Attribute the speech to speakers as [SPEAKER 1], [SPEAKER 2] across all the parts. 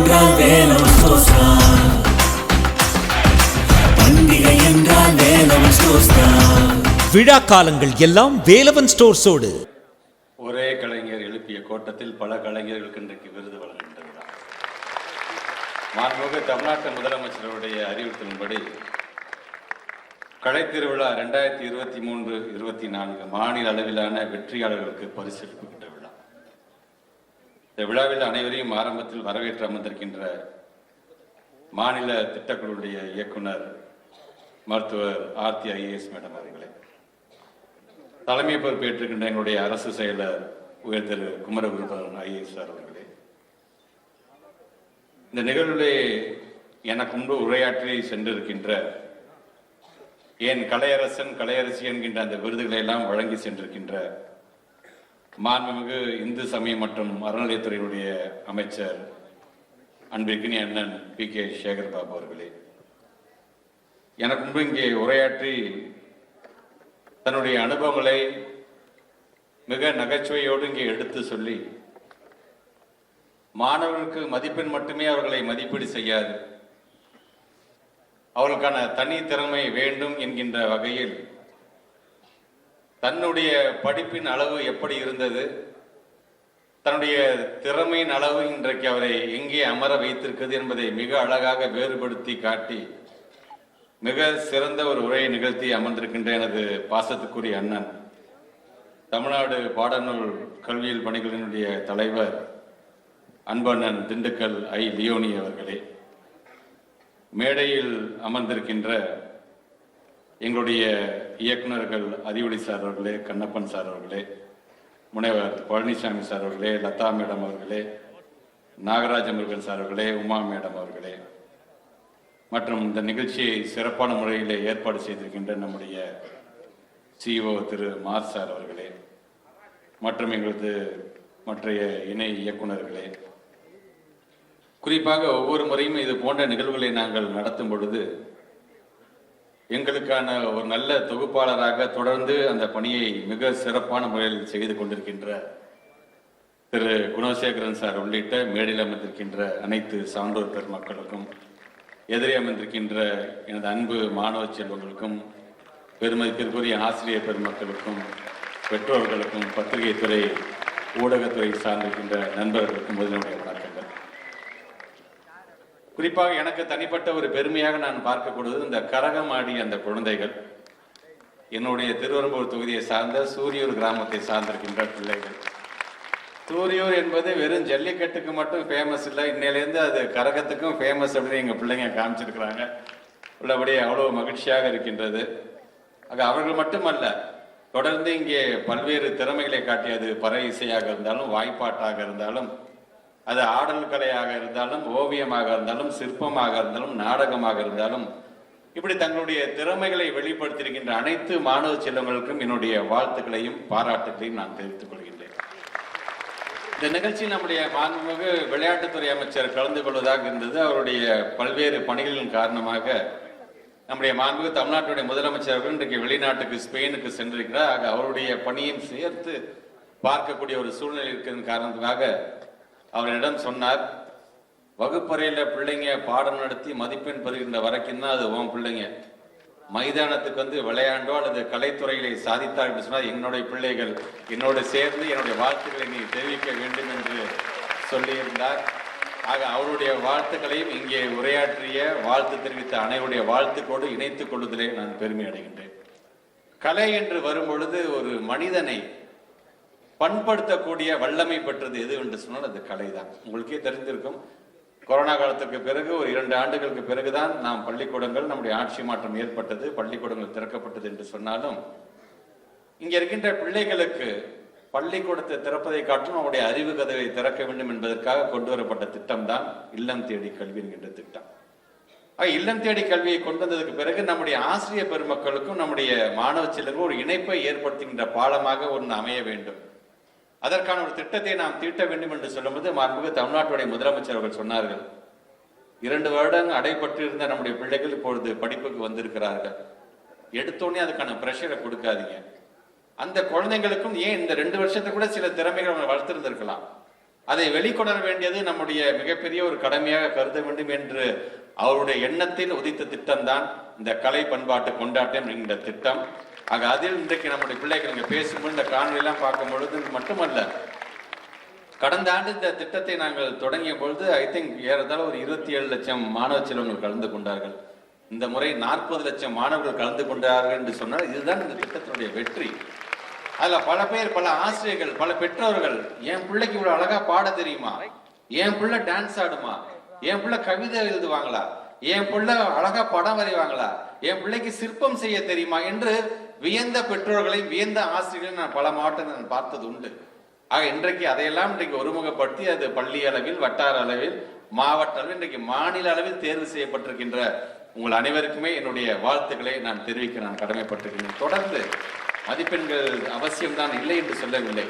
[SPEAKER 1] என்றால் வேலவன் ஸ்டோர்ஸ் தான் பண்டிகை என்றால் வேலவன் ஸ்டோர்ஸ் தான்
[SPEAKER 2] விழா காலங்கள் எல்லாம் வேலவன் ஸ்டோர்ஸோடு.
[SPEAKER 3] ஒரே கலைஞர் எழுப்பிய கோட்டத்தில் பல கலைஞர்களுக்கு இன்றைக்கு விருது வழங்குகின்ற விழா மாண்புமிகு தமிழ்நாட்டு முதலமைச்சருடைய அறிவுறுத்தலின்படி கலை திருவிழா ரெண்டாயிரத்தி இருபத்தி மூன்று இருபத்தி நான்கு மாநில அளவிலான வெற்றியாளர்களுக்கு பரிசளிக்கின்ற விழா இந்த விழாவில் அனைவரையும் ஆரம்பத்தில் வரவேற்று அமர்ந்திருக்கின்ற மாநில திட்டக்குழுடைய இயக்குனர் மருத்துவர் ஆர்த்தி ஐஏஎஸ் மேடம் அவர்களே. தலைமை பொறுப்பேற்றிருக்கின்ற எங்களுடைய அரசு செயலர் உயர் திரு குமரகுருபரன் ஐஏஎஸ் சார் அவர்களே. இந்த நிகழ்விலே எனக்கு முன்பு உரையாற்றி சென்றிருக்கின்ற ஏன் கலையரசன் கலையரசி என்கின்ற அந்த விருதுகளை எல்லாம் வழங்கி சென்றிருக்கின்ற மாண்புமிகு இந்து சமயம் மற்றும் அறநிலையத்துறையினுடைய அமைச்சர் அன்பிற்கினி அண்ணன் பி கே சேகர் பாபு அவர்களே. எனக்கு முன்பு இங்கே உரையாற்றி தன்னுடைய அனுபவங்களை மிக நகைச்சுவையோடு இங்கே எடுத்து சொல்லி மாணவர்களுக்கு மதிப்பெண் மட்டுமே அவர்களை மதிப்பீடு செய்யாது. அவர்களுக்கான தனி திறமை வேண்டும் என்கின்ற வகையில் தன்னுடைய படிப்பின் அளவு எப்படி இருந்தது? தன்னுடைய திறமையின் அளவு இன்றைக்கு அவரை எங்கே அமர வைத்திருக்கிறது என்பதை மிக அழகாக வேறுபடுத்தி காட்டி மிக சிறந்த ஒரு உரையை நிகழ்த்தி அமர்ந்திருக்கின்ற எனது பாசத்துக்குரிய அண்ணன். தமிழ்நாடு பாடநூல் கல்வியில் பணிகளினுடைய தலைவர் அன்பண்ணன் திண்டுக்கல் ஐ. லியோனி அவர்களே. மேடையில் அமர்ந்திருக்கின்ற எங்களுடைய இயக்குனர்கள் அதிவடி சார் அவர்களே கண்ணப்பன் சார் அவர்களே முனைவர் பழனிசாமி சார் அவர்களே லதா மேடம் அவர்களே நாகராஜ முருகன் சார் அவர்களே உமா மேடம் அவர்களே. மற்றும் இந்த நிகழ்ச்சியை சிறப்பான முறையில் ஏற்பாடு செய்திருக்கின்ற நம்முடைய சிஇஓ திரு மார் சார் அவர்களே மற்றும் எங்களது மற்றைய இணை இயக்குனர்களே குறிப்பாக ஒவ்வொரு முறையும் இது போன்ற நிகழ்வுகளை நாங்கள் நடத்தும் பொழுது எங்களுக்கான ஒரு நல்ல தொகுப்பாளராக தொடர்ந்து அந்த பணியை மிக சிறப்பான முறையில் செய்து கொண்டிருக்கின்ற திரு குணசேகரன் சார் உள்ளிட்ட மேடையில் அமர்ந்திருக்கின்ற அனைத்து சான்றோர் பெருமக்களுக்கும் எதிரே அமர்ந்திருக்கின்ற எனது அன்பு மாணவ செல்வங்களுக்கும் பெருமதிப்பிற்குரிய ஆசிரியர் பெருமக்களுக்கும் பெற்றோர்களுக்கும் பத்திரிகை துறை ஊடகத்துறை சார்ந்திருக்கின்ற நண்பர்களுக்கும் முதலினுடைய வணக்கங்கள் குறிப்பாக எனக்கு தனிப்பட்ட ஒரு பெருமையாக நான் பார்க்கக்கூடியது இந்த கரகம் ஆடிய அந்த குழந்தைகள். என்னுடைய திருவரம்பூர் தொகுதியை சார்ந்த சூரியூர் கிராமத்தை சார்ந்திருக்கின்ற பிள்ளைகள். சூரியூர் என்பது வெறும் ஜல்லிக்கட்டுக்கு மட்டும் ஃபேமஸ் இல்லை. இன்னையிலேருந்து அது கரகத்துக்கும் ஃபேமஸ் அப்படின்னு எங்கள் பிள்ளைங்க காமிச்சிருக்கிறாங்க. உள்ளபடி அவ்வளோ மகிழ்ச்சியாக இருக்கின்றது. ஆக அவர்கள் மட்டுமல்ல தொடர்ந்து இங்கே பல்வேறு திறமைகளை காட்டியது பற இசையாக இருந்தாலும் வாய்ப்பாட்டாக இருந்தாலும் அது ஆடல் கலையாக இருந்தாலும் ஓவியமாக இருந்தாலும் சிற்பமாக இருந்தாலும் நாடகமாக இருந்தாலும் இப்படி தங்களுடைய திறமைகளை வெளிப்படுத்தியிருக்கின்ற அனைத்து மாணவ செல்வங்களுக்கும் என்னுடைய வாழ்த்துக்களையும் பாராட்டுகளையும் நான் தெரிவித்துக் கொள்கின்றேன். இந்த நிகழ்ச்சி நம்முடைய மாண்புமிகு விளையாட்டுத்துறை அமைச்சர் கலந்து கொள்வதாக இருந்தது. அவருடைய பல்வேறு பணிகளின் காரணமாக நம்முடைய மாண்புமிகு தமிழ்நாட்டுடைய முதலமைச்சர்கள் இன்றைக்கு வெளிநாட்டுக்கு ஸ்பெயினுக்கு சென்றிருக்கிறார். ஆக அவருடைய பணியும் சேர்த்து பார்க்கக்கூடிய ஒரு சூழ்நிலை இருக்கிற காரணத்துக்காக அவரிடம் சொன்னார் வகுப்பறையில் பிள்ளைங்க பாடம் நடத்தி மதிப்பெண் பெறுகின்ற வரைக்கும் தான் அது உன் பிள்ளைங்க. மைதானத்துக்கு வந்து விளையாண்டோ அல்லது கலைத்துறையிலே சாதித்தார் என்று சொன்னால் என்னுடைய பிள்ளைகள் என்னோடு சேர்ந்து என்னுடைய வாழ்த்துக்களை நீ தெரிவிக்க வேண்டும் என்று சொல்லியிருந்தார். ஆக அவருடைய வாழ்த்துக்களையும் இங்கே உரையாற்றிய வாழ்த்து தெரிவித்த அனைவருடைய வாழ்த்துக்கோடு இணைத்துக் கொள்வதிலே நான் பெருமை அடைகின்றேன். கலை என்று வரும் பொழுது ஒரு மனிதனை பண்படுத்தக்கூடிய வல்லமை பெற்றது எது என்று சொன்னால் அது கலைதான். உங்களுக்கே தெரிந்திருக்கும். கொரோனா காலத்துக்கு பிறகு ஒரு இரண்டு ஆண்டுகளுக்கு பிறகுதான் நாம் பள்ளிக்கூடங்கள் நம்முடைய ஆட்சி மாற்றம் ஏற்பட்டது பள்ளிக்கூடங்கள் திறக்கப்பட்டது என்று சொன்னாலும் இங்கே இருக்கின்ற பிள்ளைகளுக்கு பள்ளிக்கூடத்தை திறப்பதை காட்டும் அவருடைய அறிவு கதவை திறக்க வேண்டும் என்பதற்காக கொண்டு வரப்பட்ட திட்டம் தான் இல்லம் தேடி கல்வி என்கின்ற திட்டம். இல்லம் தேடி கல்வியை கொண்டு வந்ததுக்கு பிறகு நம்முடைய ஆசிரியர் பெருமக்களுக்கும் நம்முடைய மாணவ செல்லுக்கும் ஒரு இணைப்பை ஏற்படுத்துகின்ற பாலமாக ஒன்று அமைய வேண்டும். அதற்கான ஒரு திட்டத்தை நாம் தீட்ட வேண்டும் என்று சொல்லும்போது மாண்புமிகு தமிழ்நாட்டுடைய முதலமைச்சர் அவர்கள் சொன்னார்கள். இரண்டு வருடங்கள் அடைபட்டிருந்த நம்முடைய பிள்ளைகள் இப்பொழுது படிப்புக்கு வந்திருக்கிறார்கள். எடுத்தோடனே அதுக்கான ப்ரெஷரை கொடுக்காதீங்க. அந்த குழந்தைங்களுக்கும் ஏன் இந்த ரெண்டு வருஷத்துக்கு கூட சில திறமைகள் அவங்க வளர்த்திருந்திருக்கலாம்? அதை வெளிக்கொணர வேண்டியது நம்முடைய மிகப்பெரிய ஒரு கடமையாக கருத வேண்டும் என்று அவருடைய எண்ணத்தில் உதித்த திட்டம்தான் இந்த கலை பண்பாட்டு கொண்டாட்டம் என்கின்ற திட்டம். ஆக அதில் இன்றைக்கு நம்முடைய பிள்ளைகள் பேசும்போது இந்த காணொலியெல்லாம் பார்க்கும் பொழுது மட்டுமல்ல கடந்த ஆண்டு இந்த திட்டத்தை நாங்கள் தொடங்கிய பொழுது ஐ திங்க் ஏறத்தாழ ஒரு இருபத்தி ஏழு லட்சம் மாணவ செல்வங்கள் கலந்து கொண்டார்கள். இந்த முறை நாற்பது லட்சம் மாணவர்கள் கலந்து கொண்டார்கள் என்று சொன்னால் இதுதான் இந்த திட்டத்தினுடைய வெற்றி. அதில் பல பேர் பல ஆசிரியர்கள் பல பெற்றோர்கள் என் பிள்ளைக்கு இவ்வளோ அழகாக பாட தெரியுமா? என் பிள்ளை டான்ஸ் ஆடுமா? என் பிள்ளை கவிதை எழுதுவாங்களா? என் பிள்ளை அழகாக படம் வரைவாங்களா? என் பிள்ளைக்கு சிற்பம் செய்ய தெரியுமா? என்று வியந்த பெற்றோர்களையும் வியந்த ஆசிரியர்களையும் நான் பல மாவட்டங்கள் நான் பார்த்தது உண்டு ஆக இன்றைக்கு அதையெல்லாம் இன்றைக்கு ஒருமுகப்படுத்தி அது பள்ளி அளவில் வட்டார அளவில் மாவட்ட அளவில் இன்றைக்கு மாநில அளவில் தேர்வு செய்யப்பட்டிருக்கின்ற உங்கள் அனைவருக்குமே என்னுடைய வாழ்த்துக்களை நான் தெரிவிக்க நான் கடமைப்பட்டிருக்கிறேன் தொடர்ந்து மதிப்பெண்கள் அவசியம்தான் இல்லை என்று சொல்லவில்லை.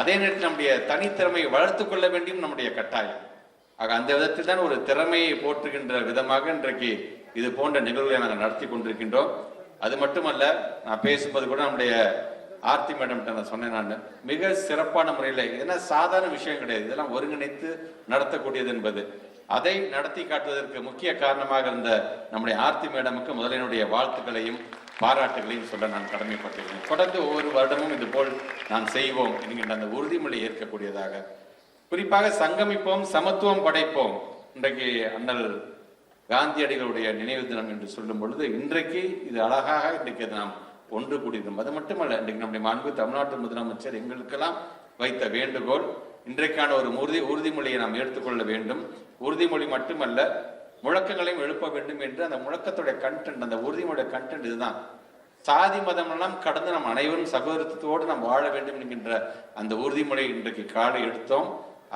[SPEAKER 3] அதே நேரத்தில் நம்முடைய தனித்திறமையை வளர்த்து கொள்ள வேண்டியும் நம்முடைய கட்டாயம். ஆக அந்த விதத்தில் தான் ஒரு திறமையை போற்றுகின்ற விதமாக இன்றைக்கு இது போன்ற நிகழ்வுகளை நாங்கள் நடத்தி கொண்டிருக்கின்றோம். அது மட்டுமல்ல நான் பேசும்போது கூட நம்முடைய ஆர்த்தி மேடம் நான் சொன்னேன் நான். மிக சிறப்பான முறையில் இதெல்லாம் சாதாரண விஷயம் கிடையாது. இதெல்லாம் ஒருங்கிணைத்து நடத்தக்கூடியது என்பது. அதை நடத்தி காட்டுவதற்கு முக்கிய காரணமாக இருந்த நம்முடைய ஆர்த்தி மேடமுக்கு முதலினுடைய வாழ்த்துக்களையும் பாராட்டுகளையும் சொல்ல நான் கடமைப்பட்டிருக்கிறேன். தொடர்ந்து ஒவ்வொரு வருடமும் இது போல் நான் செய்வோம் என்கின்ற அந்த உறுதிமொழி ஏற்கக்கூடியதாக. குறிப்பாக சங்கமிப்போம் சமத்துவம் படைப்போம். இன்றைக்கு அண்ணல் காந்தியடிகளுடைய நினைவு தினம் என்று சொல்லும் பொழுது இன்றைக்கு இது அழகாக இன்றைக்கு நாம் ஒன்று கூடியிருந்தோம் அது மட்டுமல்ல இன்றைக்கு நம்முடைய மாண்பு தமிழ்நாட்டு முதலமைச்சர் எங்களுக்கெல்லாம் வைத்த வேண்டுகோள் இன்றைக்கான ஒரு உறுதி உறுதிமொழியை நாம் எடுத்துக்கொள்ள வேண்டும். உறுதிமொழி மட்டுமல்ல முழக்கங்களையும் எழுப்ப வேண்டும் என்று அந்த முழக்கத்துடைய கண்டென்ட் அந்த உறுதிமொழிய கண்டென்ட் இதுதான். சாதி மதம் எல்லாம் கடந்து நம் அனைவரும் சகோதரத்துவத்தோடு நாம் வாழ வேண்டும் என்கின்ற அந்த உறுதிமொழி இன்றைக்கு காலை எடுத்தோம்.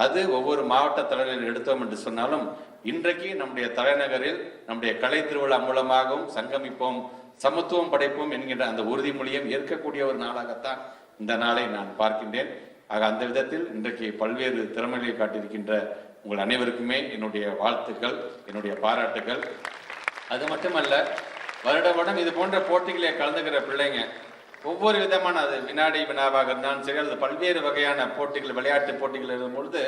[SPEAKER 3] அது ஒவ்வொரு மாவட்ட தலைவர்கள் எடுத்தோம் என்று சொன்னாலும் இன்றைக்கு நம்முடைய தலைநகரில் நம்முடைய கலை திருவிழா மூலமாகவும் சங்கமிப்போம் சமத்துவம் படைப்போம் என்கின்ற அந்த உறுதிமொழியும் ஏற்கக்கூடிய ஒரு நாளாகத்தான் இந்த நாளை நான் பார்க்கின்றேன். ஆக அந்த விதத்தில் இன்றைக்கு பல்வேறு திறமைகளை காட்டியிருக்கின்ற உங்கள் அனைவருக்குமே என்னுடைய வாழ்த்துக்கள் என்னுடைய பாராட்டுகள் அது மட்டுமல்ல வருட வருடம் இது போன்ற போட்டிகளை கலந்துக்கிற பிள்ளைங்க ஒவ்வொரு விதமான அது வினாடி வினாவாக இருந்தாலும் சரி அல்லது பல்வேறு வகையான போட்டிகள் விளையாட்டு போட்டிகள் இருக்கும் பொழுது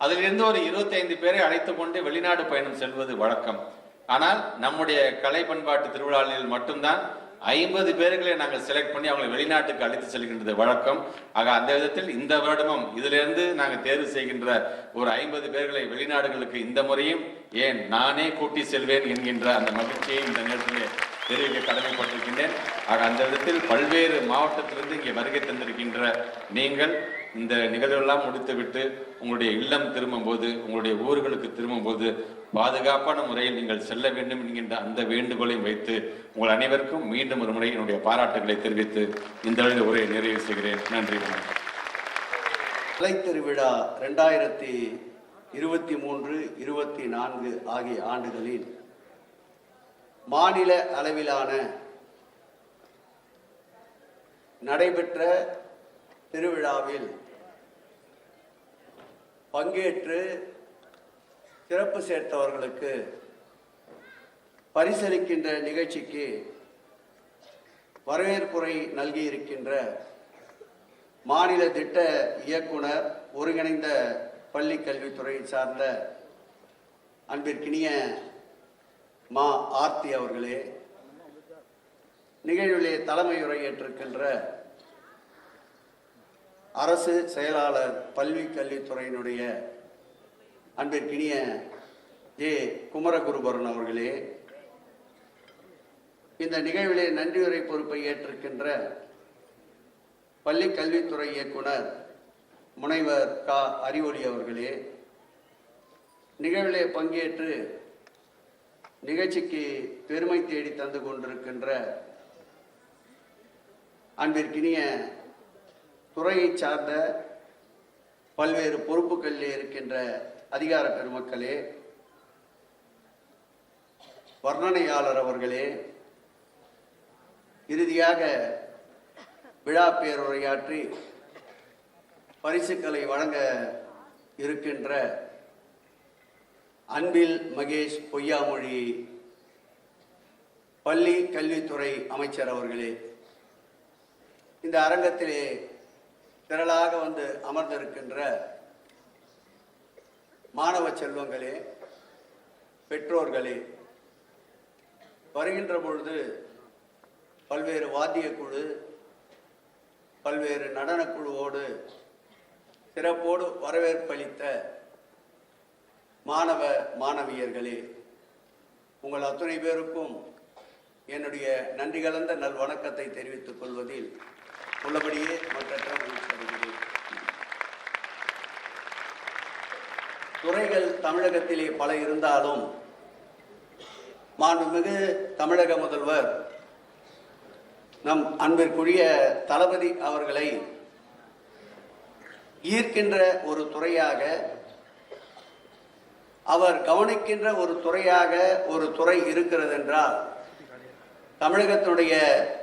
[SPEAKER 3] அதிலிருந்து ஒரு இருபத்தைந்து பேரை அழைத்து கொண்டு வெளிநாடு பயணம் செல்வது வழக்கம். ஆனால் நம்முடைய கலை பண்பாட்டு திருவிழாவில் மட்டும்தான் ஐம்பது பேர்களை நாங்கள் செலக்ட் பண்ணி அவங்களை வெளிநாட்டுக்கு அழைத்து செல்கின்றது வழக்கம். ஆக அந்த விதத்தில் இந்த வருடமும் இதிலிருந்து நாங்கள் தேர்வு செய்கின்ற ஒரு ஐம்பது பேர்களை வெளிநாடுகளுக்கு இந்த முறையும் ஏன் நானே கூட்டி செல்வேன் என்கின்ற அந்த மகிழ்ச்சியை இந்த நேரத்தில் தெரிவிக்க கடமைப்பட்டிருக்கின்றேன் ஆக அந்த விதத்தில் பல்வேறு மாவட்டத்திலிருந்து இங்கே வருகை தந்திருக்கின்ற நீங்கள் இந்த நிகழ்வெல்லாம் முடித்துவிட்டு உங்களுடைய இல்லம் திரும்பும்போது உங்களுடைய ஊர்களுக்கு திரும்பும்போது பாதுகாப்பான முறையில் நீங்கள் செல்ல வேண்டும் என்கின்ற அந்த வேண்டுகோளையும் வைத்து உங்கள் அனைவருக்கும் மீண்டும் ஒரு முறை என்னுடைய பாராட்டுகளை தெரிவித்து இந்த அளவில் உரையை நிறைவு செய்கிறேன். நன்றி வணக்கம்.
[SPEAKER 4] கலைத்திருவிழா ரெண்டாயிரத்தி இருபத்தி மூன்று இருபத்தி நான்கு ஆகிய ஆண்டுகளில் மாநில அளவிலான நடைபெற்ற திருவிழாவில் பங்கேற்று சிறப்பு சேர்த்தவர்களுக்கு பரிசளிக்கின்ற நிகழ்ச்சிக்கு வரவேற்புரை நல்கியிருக்கின்ற மாநில திட்ட இயக்குனர் ஒருங்கிணைந்த பள்ளி கல்வித்துறை சார்ந்த அன்பிற்கினிய மா ஆர்த்தி அவர்களே நிகழ்விலே தலைமை உரையேற்றிருக்கின்ற அரசு செயலாளர் பல்வி கல்வித்துறையினுடைய அன்பிற்கினிய ஜே குமரகுருபரன் அவர்களே இந்த நிகழ்விலே நன்றியுரை பொறுப்பை ஏற்றிருக்கின்ற பள்ளி கல்வித்துறை இயக்குனர் முனைவர் கா. அறிவொளி அவர்களே நிகழ்விலே பங்கேற்று நிகழ்ச்சிக்கு பெருமை தேடி தந்து கொண்டிருக்கின்ற அன்பிற்கினிய துறையை சார்ந்த பல்வேறு பொறுப்புகளில் இருக்கின்ற அதிகார பெருமக்களே வர்ணனையாளர் அவர்களே இறுதியாக விழா பேருரையாற்றி பரிசுகளை வழங்க இருக்கின்ற அன்பில் மகேஷ் பொய்யாமொழி. பள்ளி கல்வித்துறை அமைச்சர் அவர்களே இந்த அரங்கத்திலே திரளாக வந்து அமர்ந்திருக்கின்ற மாணவ செல்வங்களே பெற்றோர்களே வருகின்ற பொழுது பல்வேறு வாத்தியக்குழு பல்வேறு நடனக் குழுவோடு சிறப்போடு வரவேற்பளித்த மாணவ மாணவியர்களே உங்கள் அத்துணை பேருக்கும் என்னுடைய நன்றி கலந்த நல் வணக்கத்தை தெரிவித்துக் கொள்வதில் உள்ளபடியே மற்ற மகிழ்ச்சி துறைகள் தமிழகத்திலே பல இருந்தாலும் மாண்புமிகு தமிழக முதல்வர் நம் அன்பிற்குரிய தளபதி அவர்களை ஈர்க்கின்ற ஒரு துறையாக அவர் கவனிக்கின்ற ஒரு துறையாக ஒரு துறை இருக்கிறது என்றால் தமிழகத்தினுடைய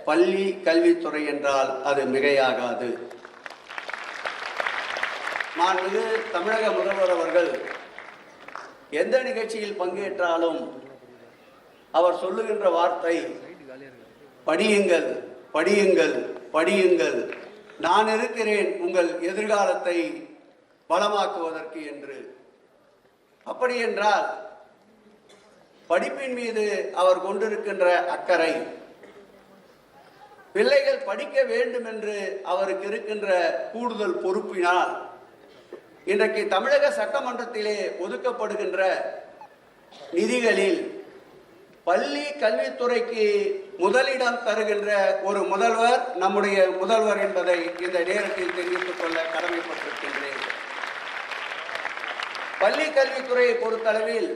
[SPEAKER 4] பள்ளி கல்வித்துறை என்றால் அது மிகையாகாது. மாண்புமிகு தமிழக முதல்வர் அவர்கள் எந்த நிகழ்ச்சியில் பங்கேற்றாலும் அவர் சொல்லுகின்ற வார்த்தை படியுங்கள் படியுங்கள் படியுங்கள். நான் இருக்கிறேன் உங்கள் எதிர்காலத்தை வளமாக்குவதற்கு என்று. அப்படி என்றால் படிப்பின் மீது அவர் கொண்டிருக்கின்ற அக்கறை பிள்ளைகள் படிக்க வேண்டும் என்று அவருக்கு இருக்கின்ற கூடுதல் பொறுப்பினால் இன்றைக்கு தமிழக சட்டமன்றத்திலே ஒதுக்கப்படுகின்ற நிதிகளில் பள்ளி கல்வித்துறைக்கு முதலிடம் தருகின்ற ஒரு முதல்வர் நம்முடைய முதல்வர் என்பதை இந்த நேரத்தில் தெரிவித்துக் கொள்ள கடமைப்பட்டிருக்கின்றேன். பள்ளி கல்வித்துறையை பொறுத்தளவில்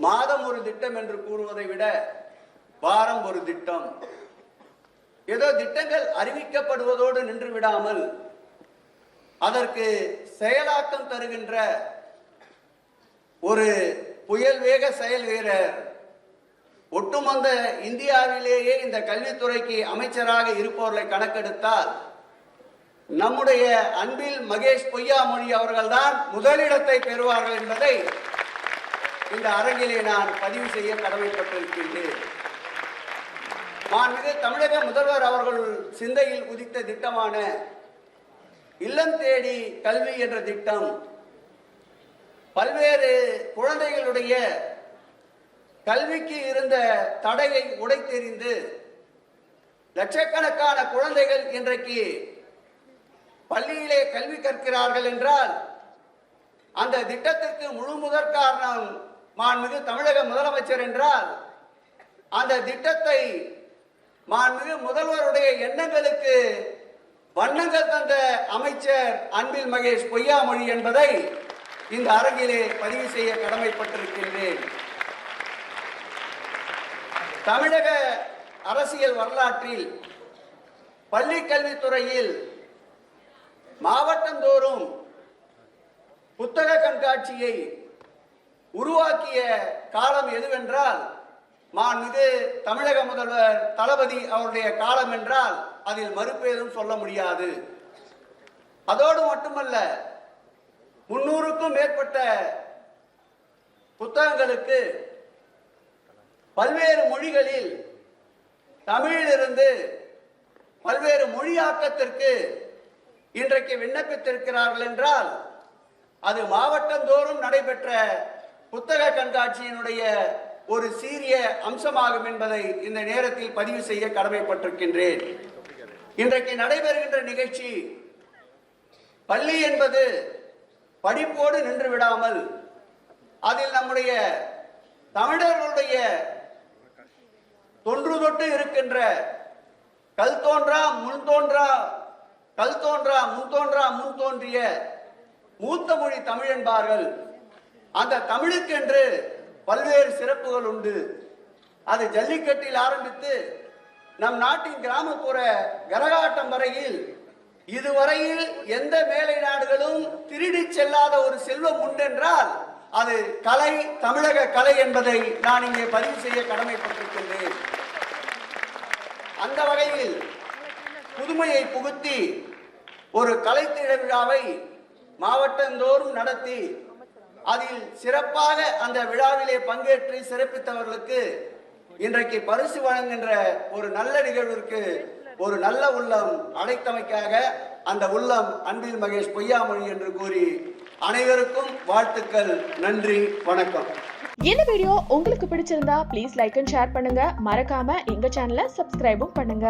[SPEAKER 4] மாதம் ஒரு திட்டம் என்று கூறுவதை விட வாரம் ஒரு திட்டம். ஏதோ திட்டங்கள் அறிவிக்கப்படுவதோடு நின்று விடாமல் அதற்கு செயலாக்கம் தருகின்ற ஒரு புயல் வேக செயல் வீரர் ஒட்டுமொத்த இந்தியாவிலேயே இந்த கல்வித்துறைக்கு அமைச்சராக இருப்பவர்களை கணக்கெடுத்தால் நம்முடைய அன்பில் மகேஷ் பொய்யாமொழி அவர்கள்தான் முதலிடத்தை பெறுவார்கள் என்பதை இந்த அரங்கிலே நான் பதிவு செய்ய கடமைப்பட்டிருக்கின்றேன். மாண்புமிகு தமிழக முதல்வர் அவர்கள் சிந்தையில் உதித்த திட்டமான இல்லம் தேடி கல்வி என்ற திட்டம் பல்வேறு குழந்தைகளுடைய கல்விக்கு இருந்த தடையை உடைத்தெறிந்து லட்சக்கணக்கான குழந்தைகள் இன்றைக்கு பள்ளியிலே கல்வி கற்கிறார்கள் என்றால் அந்த திட்டத்திற்கு முழு முதற் காரணம் மாண்புமிகு தமிழக முதலமைச்சர் என்றால் அந்த திட்டத்தை மாண்புமிகு முதல்வருடைய எண்ணங்களுக்கு வண்ணங்கள் தந்த அமைச்சர் அன்பில் மகேஷ் பொய்யாமொழி என்பதை இந்த அரங்கிலே பதிவு செய்ய கடமைப்பட்டிருக்கின்றேன் தமிழக அரசியல் வரலாற்றில் பள்ளி கல்வித்துறையில் மாவட்டந்தோறும் புத்தக கண்காட்சியை உருவாக்கிய காலம் எதுவென்றால் மாண்புமிகு தமிழக முதல்வர் தளபதி அவருடைய காலம் என்றால் அதில் மறுப்பேதும் சொல்ல முடியாது. அதோடு மட்டுமல்ல முன்னூறுக்கும் மேற்பட்ட புத்தகங்களுக்கு பல்வேறு மொழிகளில் தமிழிலிருந்து பல்வேறு மொழியாக்கத்திற்கு இன்றைக்கு விண்ணப்பித்திருக்கிறார்கள் என்றால் அது மாவட்டந்தோறும் நடைபெற்ற புத்தக கண்காட்சியினுடைய ஒரு சீரிய அம்சமாகும் என்பதை இந்த நேரத்தில் பதிவு செய்ய கடமைப்பட்டிருக்கின்றேன். இன்றைக்கு நடைபெறுகின்ற நிகழ்ச்சி பள்ளி என்பது படிப்போடு நின்று விடாமல் அதில் நம்முடைய தமிழர்களுடைய தொன்று தொட்டு இருக்கின்ற கல் தோன்றா முன் தோன்றா கல் தோன்றா முன் தோன்றா முன் தோன்றிய மூத்த மொழி தமிழ் என்பார்கள். அந்த தமிழுக்கென்று பல்வேறு சிறப்புகள் உண்டு. அது ஜல்லிக்கட்டில் ஆரம்பித்து நம் நாட்டின் கிராமப்புற கரகாட்டம் வரையில் இதுவரையில் எந்த மேலை நாடுகளும் திருடி செல்லாத ஒரு செல்வம் உண்டென்றால் அது கலை தமிழக கலை என்பதை நான் இங்கே பதிவு செய்ய கடமைப்பட்டிருக்கின்றேன். அந்த வகையில் புதுமையை புகுத்தி ஒரு கலை விழாவை மாவட்டந்தோறும் நடத்தி அதில் சிறப்பாக அந்த விழாவிலே பங்கேற்று சிறப்பித்தவர்களுக்கு இன்றைக்கு பரிசு வழங்குகின்ற ஒரு நல்ல நிகழ்விற்கு ஒரு நல்ல உள்ளம் அழைத்தமைக்காக அந்த உள்ளம் அன்பில் மகேஷ் பொய்யாமொழி என்று கூறி அனைவருக்கும் வாழ்த்துக்கள் நன்றி வணக்கம்.
[SPEAKER 5] இந்த வீடியோ உங்களுக்கு பிடிச்சிருந்தா ப்ளீஸ் லைக் அண்ட் ஷேர் பண்ணுங்க. மறக்காம எங்க சேனலை சப்ஸ்கிரைபும் பண்ணுங்க.